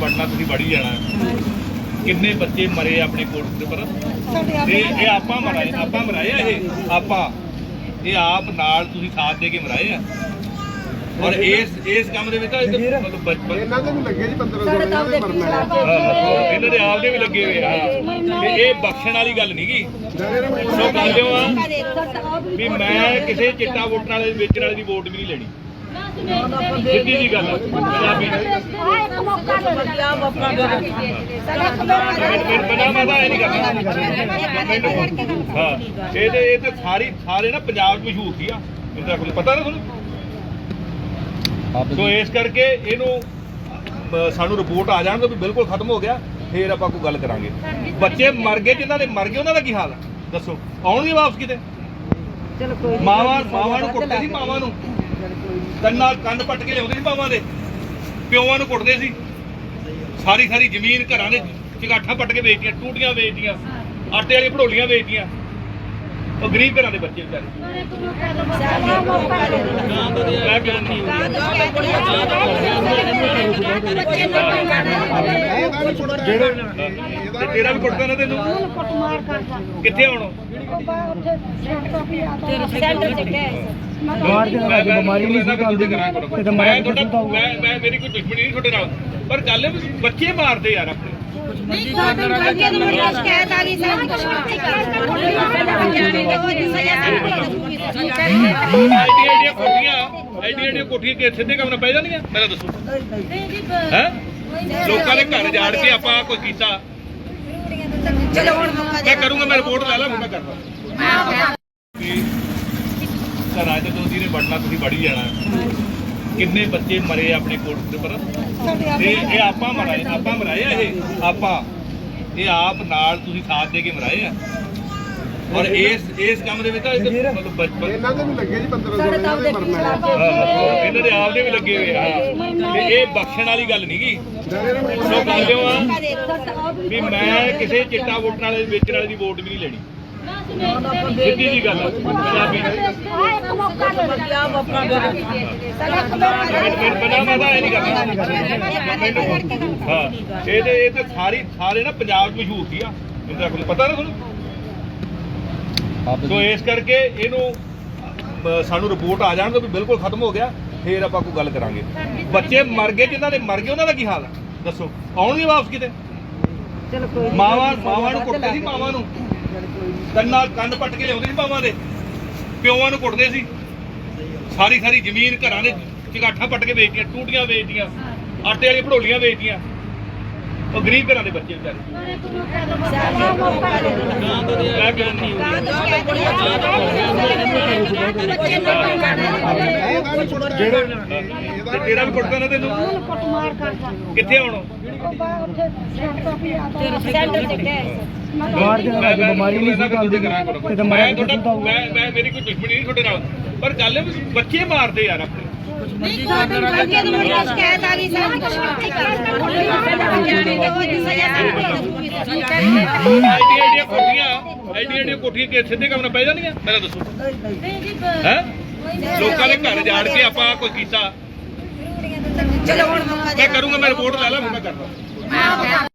ਵੜਨਾ ਤੁਸੀਂ ਵੜੀ ਜਾਣਾ। ਕਿੰਨੇ ਬੱਚੇ ਮਰੇ ਆਪਣੇ ਕੋਟ ਦੇ ਪਰ ਤੇ ਇਹ ਆਪਾਂ ਮਰਾਏ ਆਪਾਂ ਮਰਾਏ ਆ ਇਹ? ਆਪਾਂ। ਇਹ ਆਪ ਨਾਲ ਤੁਸੀਂ ਸਾਥ ਦੇ ਕੇ ਮਰਾਏ ਆ? ਔਰ ਇਸ ਇਸ ਕੰਮ ਦੇ ਵਿੱਚ ਤਾਂ ਇੱਕ ਮਤਲਬ ਬਚਪਨ ਇਹਨਾਂ ਦੇ ਵੀ ਲੱਗੇ ਜੀ 15 ਸੌ ਇਹਨਾਂ ਦੇ ਮਰਨਾ ਇਹਨਾਂ ਦੇ ਆਪ ਦੇ ਵੀ ਲੱਗੇ ਹੋਏ ਆ ਤੇ ਇਹ ਬਖਸ਼ਣ ਵਾਲੀ ਗੱਲ ਨਹੀਂਗੀ ਸੋ ਕਹਿੰਦੇ ਹੋ ਆ ਵੀ ਮੈਂ ਕਿਸੇ ਚਿੱਟਾ ਵੋਟਣ ਵਾਲੇ ਵੇਚਣ ਵਾਲੇ ਦੀ ਵੋਟ ਵੀ ਨਹੀਂ ਲੈਣੀ। ਸਿੱਧੀ ਜੀ ਗੱਲ ਆ। ਪੰਜਾਬੀ ਮੇਰੇ ਬਣਾ ਮੈਂ ਤਾਂ ਇਹ ਨਹੀਂ ਕਰਦਾ ਹਾਂ ਇਹ ਤੇ ਇਹ ਤੇ ਸਾਰੀ ਸਾਰੇ ਨਾ ਪੰਜਾਬ 'ਚ ਮਸ਼ਹੂਰ ਸੀ ਆ। ਇਹਦਾ ਕੋਈ ਪਤਾ ਨਾ ਤੁਹਾਨੂੰ? ਸੋ ਇਸ ਕਰਕੇ ਇਹਨੂੰ ਅਹ, ਸਾਨੂੰ ਰਿਪੋਰਟ ਆ ਜਾਣ ਤਾਂ ਵੀ ਬਿਲਕੁਲ ਖਤਮ ਹੋ ਗਿਆ ਫੇਰ ਆਪਾਂ ਕੋਈ ਗੱਲ ਕਰਾਂਗੇ। ਬੱਚੇ ਮਰ ਗਏ ਜਿਨ੍ਹਾਂ ਦੇ ਮਰ ਗਏ ਉਹਨਾਂ ਦਾ ਕੀ ਹਾਲ ਦੱਸੋ। ਆਉਣਗੇ ਵਾਪਸ ਕਿਤੇ? ਮਾਵਾਂ ਮਾਵਾਂ ਨੂੰ ਕੁੱਟਦੇ ਸੀ ਮਾਵਾਂ ਨੂੰ? ਕੰਨਾਂ ਕੰਨ ਪੱਟ ਕੇ ਲਿਆਉਂਦੇ ਸੀ ਮਾਵਾਂ ਦੇ। ਪਿਓਾਂ ਨੂੰ ਕੁੱਟਦੇ ਸੀ। ਸਾਰੀ ਸਾਰੀ ਜ਼ਮੀਨ ਘਰਾਂ ਦੇ ਚਗਾਠਾਂ ਪੱਟ ਕੇ ਵੇਚਦੀਆਂ ਟੂਟੀਆਂ ਵੇਚਦੀਆਂ ਆਟੇ ਵਾਲੀ ਭੜੋਲੀਆਂ ਵੇਚਦੀਆਂ ਉਹ ਗਰੀਬ ਘਰਾਂ ਦੇ ਬੱਚੇ ਵਿਚਾਰੇ। ਮੈਂ ਕਿਹਾ ਨਹੀਂ ਤੇ ਤੇਰਾ ਵੀ ਕੁੱਟਦਾ ਨਾ ਤੈਨੂੰ? ਕਿੱਥੇ ਆਉਣਾ ਬਾਹਰ ਦੇ ਨਾਲ ਬਿਮਾਰੀ ਨਹੀਂ ਸੀ ਚੱਲਦੀ ਤੇ ਤਾਂ ਮੈਂ ਮੈਂ ਤੁਹਾਡਾ ਮੈਂ ਮੈਂ ਮੇਰੀ ਕੋਈ ਦੁਸ਼ਮਣੀ ਨਹੀਂ ਤੁਹਾਡੇ ਨਾਲ। ਪਰ ਗੱਲ ਇਹ ਵੀ ਬੱਚੇ ਮਾਰਦੇ ਯਾਰ ਆਪਣੇ। ਐਡੀ ਐਡੀਆਂ ਕੋਠੀਆਂ। ਐਡੀ ਐਡੀਆਂ ਕੋਠੀਆਂ ਕਿ ਸਿੱਧੇ ਕੰਮ ਨਾਲ ਪੈ ਜਾਂਦੀਆਂ? ਮੇਰਾ ਦੱਸੋ। ਹੈ? ਲੋਕਾਂ ਦੇ ਘਰ ਜਾੜ ਕੇ ਆਪਾਂ ਕੋਈ ਕੀਤਾ? ਮੈਂ ਕਰੂੰਗਾ ਮੈਂ ਰਿਪੋਰਟ ਲੈ ਲਾਂ ਮੈਂ ਕਰਦਾ ਘਰਾਂ ਚ ਵੜਨਾ ਤੁਸੀਂ ਵੜੀ ਜਾਣਾ। ਕਿੰਨੇ ਬੱਚੇ ਮਰੇ ਆਪਣੇ ਕੋਟ ਦੇ ਪਰ ਤੇ ਇਹ ਆਪਾਂ ਮਰਾਏ ਆਪਾਂ ਮਰਾਏ ਆ ਇਹ? ਆਪਾਂ? ਇਹ ਆਪ ਨਾਲ ਤੁਸੀਂ ਸਾਥ ਦੇ ਕੇ ਮਰਾਏ ਆ? ਔਰ ਇਸ ਇਸ ਕੰਮ ਦੇ ਵਿੱਚ ਤਾਂ ਇੱਕ ਮਤਲਬ ਬਚਪਨ ਇਹਨਾਂ ਦੇ ਵੀ ਲੱਗੇ ਜੀ 15 ਸੌ ਇਹਨਾਂ ਦੇ ਮਰਨਾ ਹੈ। ਆਹੋ, ਇਹਨਾਂ ਦੇ ਆਪ ਦੇ ਵੀ ਲੱਗੇ ਹੋਏ ਆ। ਤੇ ਇਹ ਬਖਸ਼ਣ ਵਾਲੀ ਗੱਲ ਨਹੀਂਗੀ ਸੋ ਕਹਿੰਦੇ ਹੋ ਆ ਵੀ ਮੈਂ ਕਿਸੇ ਚਿੱਟਾ ਵੋਟਣ ਵਾਲੇ ਵੇਚਣ ਵਾਲੇ ਦੀ ਵੋਟ ਵੀ ਨਹੀਂ ਲੈਣੀ। ਸਿੱਧੀ ਜੀ ਗੱਲ ਆ। ਪੰਜਾਬੀ ਮੈਂ ਤਾਂ ਇਹ ਨਹੀਂ ਕਰਦਾ ਹਾਂ ਇਹ ਤੇ ਇਹ ਤੇ ਸਾਰੀ ਸਾਰੇ ਨਾ ਪੰਜਾਬ 'ਚ ਮਸ਼ਹੂਰ ਸੀ ਆ। ਇਹਦਾ ਕੋਈ ਪਤਾ ਨਾ ਤੁਹਾਨੂੰ? ਸੋ ਇਸ ਕਰਕੇ ਇਹਨੂੰ ਅਹ, ਸਾਨੂੰ ਰਿਪੋਰਟ ਆ ਜਾਣ ਤਾਂ ਵੀ ਬਿਲਕੁਲ ਖਤਮ ਹੋ ਗਿਆ। ਫੇਰ ਆਪਾਂ ਕੋਈ ਗੱਲ ਕਰਾਂਗੇ। ਬੱਚੇ ਮਰ ਗਏ ਜਿਨ੍ਹਾਂ ਦੇ ਮਰ ਗਏ ਉਹਨਾਂ ਦਾ ਕੀ ਹਾਲ ਹੈ ਦੱਸੋ। ਆਉਣਗੇ ਵਾਪਸ ਕਿਤੇ? ਮਾਵਾਂ ਮਾਵਾਂ ਨੂੰ ਕੁੱਟਦੇ ਸੀ ਮਾਵਾਂ ਨੂੰ। ਕੰਨਾਂ ਕੰਨ ਪੱਟ ਕੇ ਲਿਆਉਂਦੇ ਸੀ ਮਾਵਾਂ ਦੇ। ਪਿਓਾਂ ਨੂੰ ਕੁੱਟਦੇ ਸੀ। ਸਾਰੀ ਸਾਰੀ ਜ਼ਮੀਨ ਘਰਾਂ ਦੇ ਚਗਾਠਾਂ ਪੱਟ ਕੇ ਵੇਚਦੀਆਂ ਟੂਟੀਆਂ ਵੇਚਦੀਆਂ ਆਟੇ ਵਾਲੀ ਭੜੋਲੀਆਂ ਵੇਚਦੀਆਂ ਉਹ ਗਰੀਬ ਘਰਾਂ ਦੇ ਬੱਚੇ ਵਿਚਾਰੇ। ਜਿਹੜੇ ਤੇ ਤੇਰਾ ਵੀ ਕੁੱਟਦਾ ਨਾ ਤੈਨੂੰ। ਕਿੱਥੇ ਆਉਣਾ ਬਾਹਰ ਦੇ ਨਾਲ ਬਿਮਾਰੀ ਨਹੀਂ ਸੀ ਚੱਲਦੀ ਤੇ ਤਾਂ ਮੈਂ ਮੈਂ ਤੁਹਾਡਾ ਮੈਂ ਮੈਂ ਮੇਰੀ ਕੋਈ ਦੁਸ਼ਮਣੀ ਨਹੀਂ ਤੁਹਾਡੇ ਨਾਲ ਪਰ ਗੱਲ ਇਹ ਵੀ ਬੱਚੇ ਮਾਰਦੇ ਯਾਰ ਆਪਣੇ ਐਡੀਆਂ ਕੋਠੀਆਂ ਕੋਠੀਆਂ ਕਿ ਸਿੱਧੇ ਕੰਮ ਨਾਲ ਪੈ ਮੇਰਾ ਦੱਸੋ ਹੈ ਲੋਕਾਂ ਦੇ ਘਰ ਜਾੜ ਕੇ ਆਪਾਂ ਕੋਈ ਕੀਤਾ ਮੈਂ ਕਰੂੰਗਾ ਮੈਂ ਰਿਪੋਰਟ ਲੈ ਲਾਂ ਮੈਂ ਕਰਦਾ।